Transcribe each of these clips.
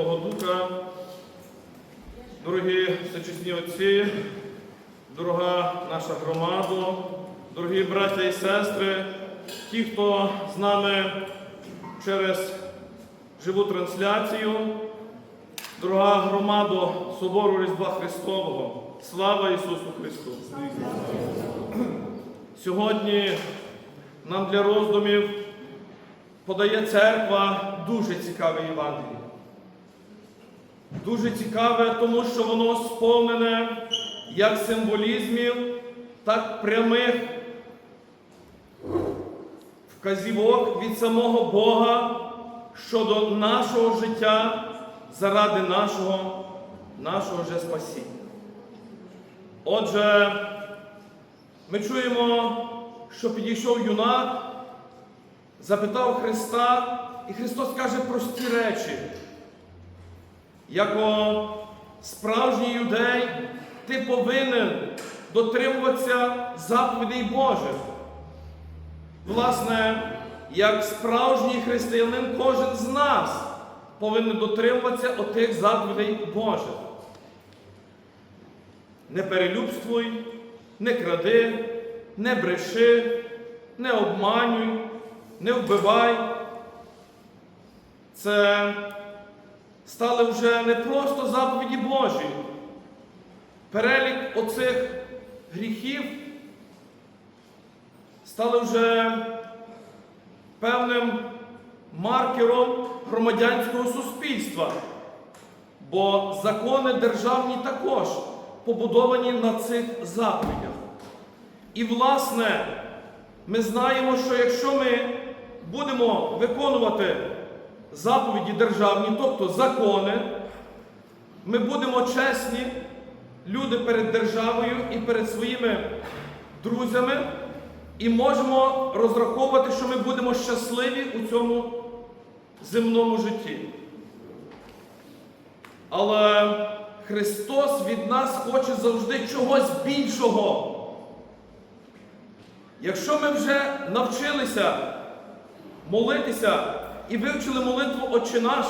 Святого Духа, дорогі всечесні отці, дорога наша громада, дорогі браття і сестри, ті, хто з нами через живу трансляцію, дорога громада Собору Різдва Христового, слава Ісусу Христу! Сьогодні нам для роздумів подає церква дуже цікаве Євангеліє. Дуже цікаве, тому що воно сповнене як символізмів, так прямих вказівок від самого Бога щодо нашого життя заради нашого, нашого же спасіння. Отже, ми чуємо, що підійшов юнак, запитав Христа, і Христос каже прості речі. Яко справжній юдей, ти повинен дотримуватися заповідей Божих. Власне, як справжній християнин, кожен з нас повинен дотримуватися отих заповідей Божих. Не перелюбствуй, не кради, не бреши, не обманюй, не вбивай. Це стали вже не просто заповіді Божі. Перелік оцих гріхів стали вже певним маркером громадянського суспільства, бо закони державні також побудовані на цих заповідях. І, власне, ми знаємо, що якщо ми будемо виконувати заповіді державні, тобто закони, ми будемо чесні люди перед державою і перед своїми друзями, і можемо розраховувати, що ми будемо щасливі у цьому земному житті. Але Христос від нас хоче завжди чогось більшого. Якщо ми вже навчилися молитися і вивчили молитву Отче наш,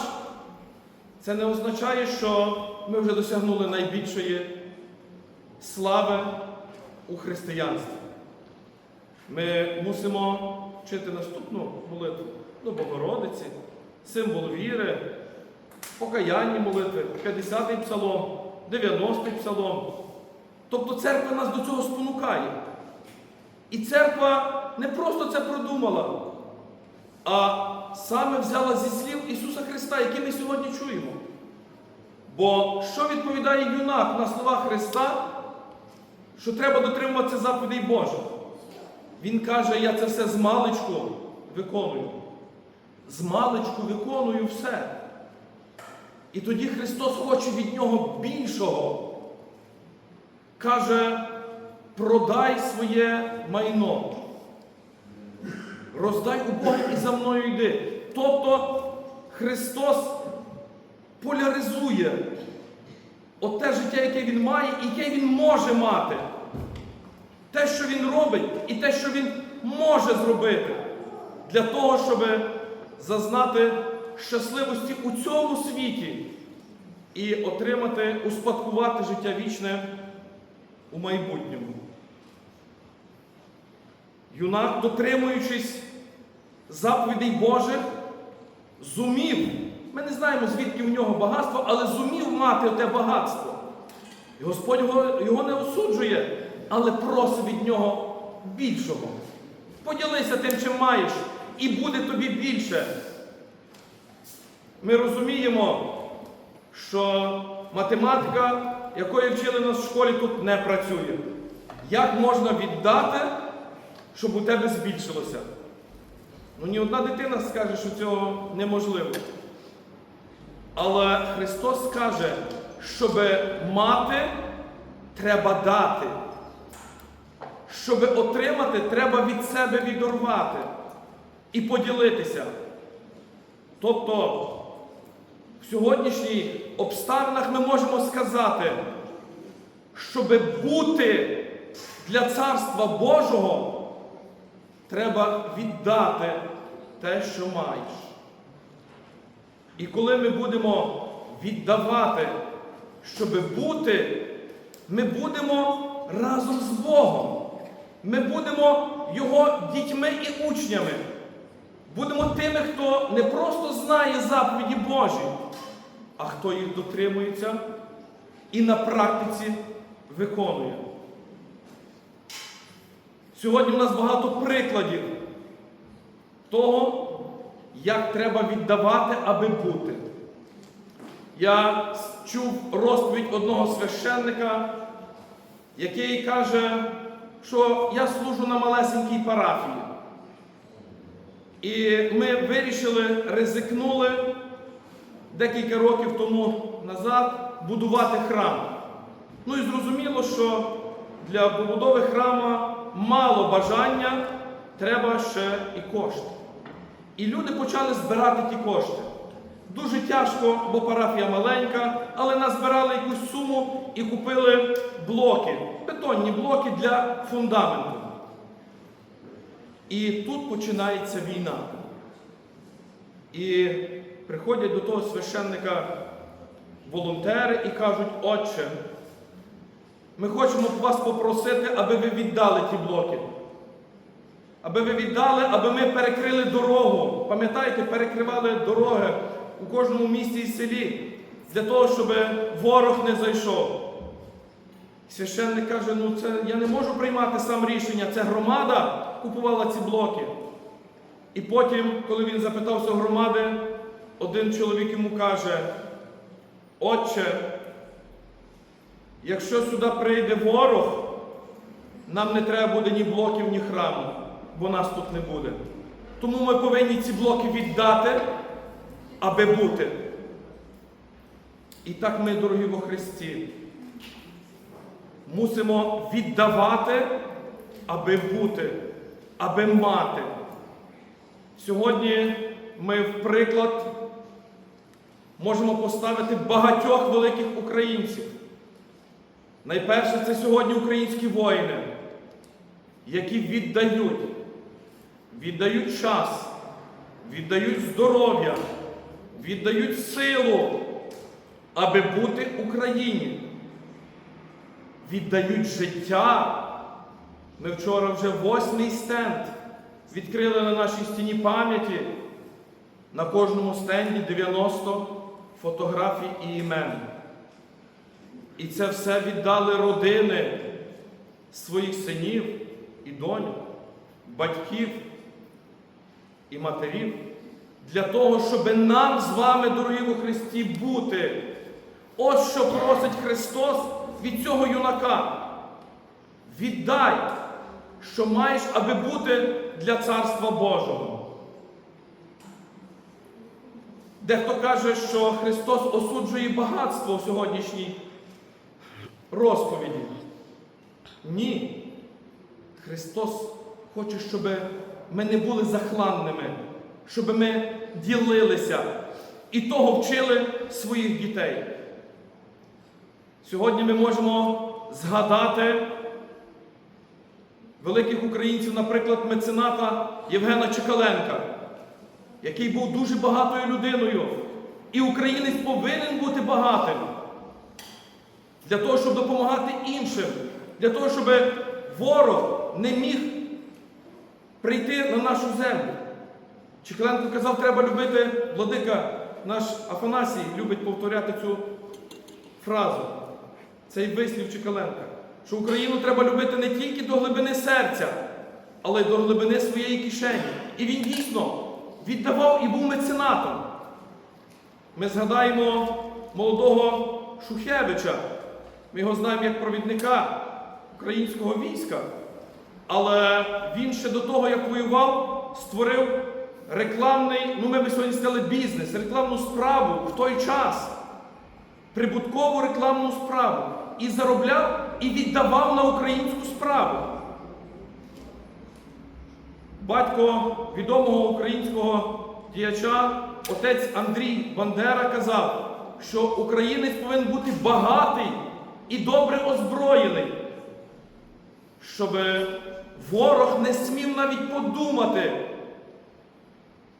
це не означає, що ми вже досягнули найбільшої слави у християнстві. Ми мусимо вчити наступну молитву до Богородиці, символ віри, покаянні молитви, 50-й псалом, 90-й псалом. Тобто церква нас до цього спонукає. І церква не просто це продумала, а саме взяла зі слів Ісуса Христа, які ми сьогодні чуємо. Бо що відповідає юнак на слова Христа, що треба дотримуватися заповідей Божих? Він каже, я це все з маличку виконую. З маличку виконую все. І тоді Христос хоче від нього більшого. Каже, продай своє майно. Роздай у Бога і за мною йди. Тобто Христос поляризує те життя, яке Він має, і яке Він може мати. Те, що Він робить, і те, що Він може зробити, для того, щоб зазнати щасливості у цьому світі і отримати, успадкувати життя вічне у майбутньому. Юнак, дотримуючись заповідей Божих, зумів, ми не знаємо, звідки в нього багатство, але зумів мати те багатство. І Господь його, його не осуджує, але просить від нього більшого. Поділися тим, чим маєш, і буде тобі більше. Ми розуміємо, що математика, якої вчили нас в школі, тут не працює. Як можна віддати, щоб у тебе збільшилося? Ну, ні одна дитина скаже, що цього неможливо. Але Христос каже, щоб мати, треба дати. Щоб отримати, треба від себе відорвати і поділитися. Тобто, в сьогоднішніх обставинах ми можемо сказати, щоб бути для Царства Божого, треба віддати те, що маєш. І коли ми будемо віддавати, щоб бути, ми будемо разом з Богом. Ми будемо Його дітьми і учнями. Будемо тими, хто не просто знає заповіді Божі, а хто їх дотримується і на практиці виконує. Сьогодні в нас багато прикладів того, як треба віддавати, аби бути. Я чув розповідь одного священника, який каже, що я служу на малесенькій парафії. І ми вирішили, ризикнули декілька років тому назад будувати храм. Ну і зрозуміло, що для побудови храма мало бажання, треба ще і кошти. І люди почали збирати ті кошти. Дуже тяжко, бо парафія маленька, але назбирали якусь суму і купили блоки, бетонні блоки для фундаменту. І тут починається війна. І приходять до того священника волонтери і кажуть, отче, ми хочемо вас попросити, аби ви віддали ті блоки. Аби ви віддали, аби ми перекрили дорогу. Пам'ятаєте, перекривали дороги у кожному місті і селі для того, щоб ворог не зайшов. Священник каже, ну це я не можу приймати сам рішення, це громада купувала ці блоки. І потім, коли він запитався громади, один чоловік йому каже, Отче, якщо сюди прийде ворог, нам не треба буде ні блоків, ні храму, бо нас тут не буде. Тому ми повинні ці блоки віддати, аби бути. І так ми, дорогі во Христі, мусимо віддавати, аби бути, аби мати. Сьогодні ми в приклад можемо поставити багатьох великих українців. Найперше, це сьогодні українські воїни, які віддають, віддають час, віддають здоров'я, віддають силу, аби бути Україні. Віддають життя. Ми вчора вже восьмий стенд відкрили на нашій стіні пам'яті. На кожному стенді 90 фотографій і імен. І це все віддали родини своїх синів і доньок, батьків і матерів для того, щоб нам з вами, дорогі у Христі, бути. Ось що просить Христос від цього юнака. Віддай, що маєш, аби бути для Царства Божого. Дехто каже, що Христос осуджує багатство у сьогоднішній розповіді. Ні. Христос хоче, щоб ми не були захланними, щоб ми ділилися і того вчили своїх дітей. Сьогодні ми можемо згадати великих українців, наприклад, мецената Євгена Чекаленка, який був дуже багатою людиною. І українець повинен бути багатим для того, щоб допомагати іншим, для того, щоб ворог не міг прийти на нашу землю. Чекаленко казав, треба любити владика, наш Афанасій любить повторяти цю фразу, цей вислів Чекаленка, що Україну треба любити не тільки до глибини серця, але й до глибини своєї кишені. І він дійсно віддавав і був меценатом. Ми згадаємо молодого Шухевича. Ми його знаємо як провідника українського війська. Але він ще до того, як воював, створив рекламний, ну ми би сьогодні сказали, бізнес, рекламну справу в той час. Прибуткову рекламну справу. І заробляв, і віддавав на українську справу. Батько відомого українського діяча, отець Андрій Бандера казав, що українець повинен бути багатий і добре озброєний, щоб ворог не смів навіть подумати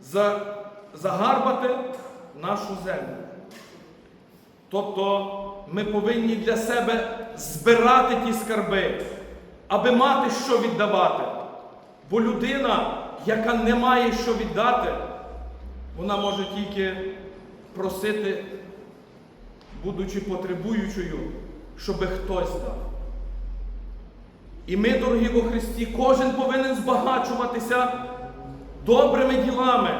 за, загарбати нашу землю. Тобто ми повинні для себе збирати ті скарби, аби мати що віддавати. Бо людина, яка не має що віддати, вона може тільки просити, будучи потребуючою, щоби хтось дав. І ми, дорогі во Христі, кожен повинен збагачуватися добрими ділами,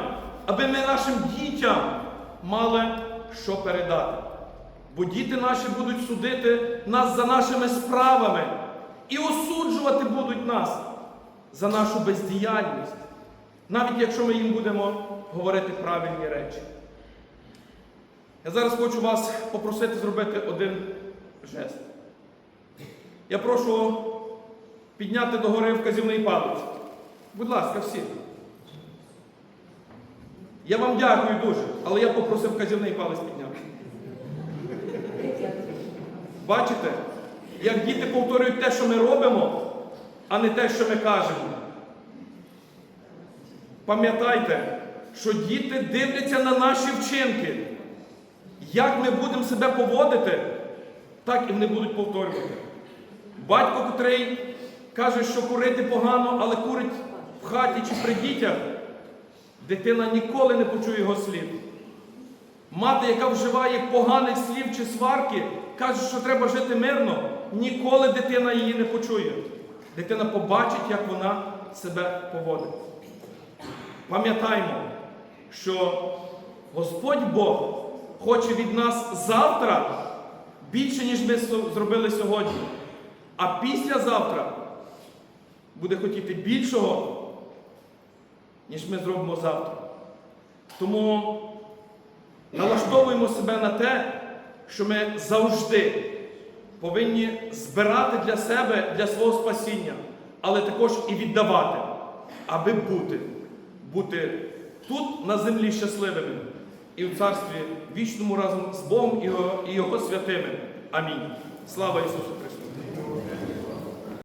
аби ми нашим дітям мали що передати. Бо діти наші будуть судити нас за нашими справами і осуджувати будуть нас за нашу бездіяльність, навіть якщо ми їм будемо говорити правильні речі. Я зараз хочу вас попросити зробити один жест. Я прошу підняти догори вказівний палець. Будь ласка, всі. Я вам дякую дуже, але я попросив вказівний палець підняти. Бачите, як діти повторюють те, що ми робимо, а не те, що ми кажемо. Пам'ятайте, що діти дивляться на наші вчинки. Як ми будемо себе поводити, так і вони будуть повторювати. Батько, котрий каже, що курити погано, але курить в хаті чи при дітях, дитина ніколи не почує його слів. Мати, яка вживає поганих слів чи сварки, каже, що треба жити мирно, ніколи дитина її не почує. Дитина побачить, як вона себе поводить. Пам'ятаймо, що Господь Бог хоче від нас завтра більше, ніж ми зробили сьогодні. А післязавтра буде хотіти більшого, ніж ми зробимо завтра. Тому налаштовуємо себе на те, що ми завжди повинні збирати для себе, для свого спасіння, але також і віддавати, аби бути, бути тут на землі щасливими і в царстві вічному разом з Богом і Його, і Його святими. Амінь. Слава Ісусу!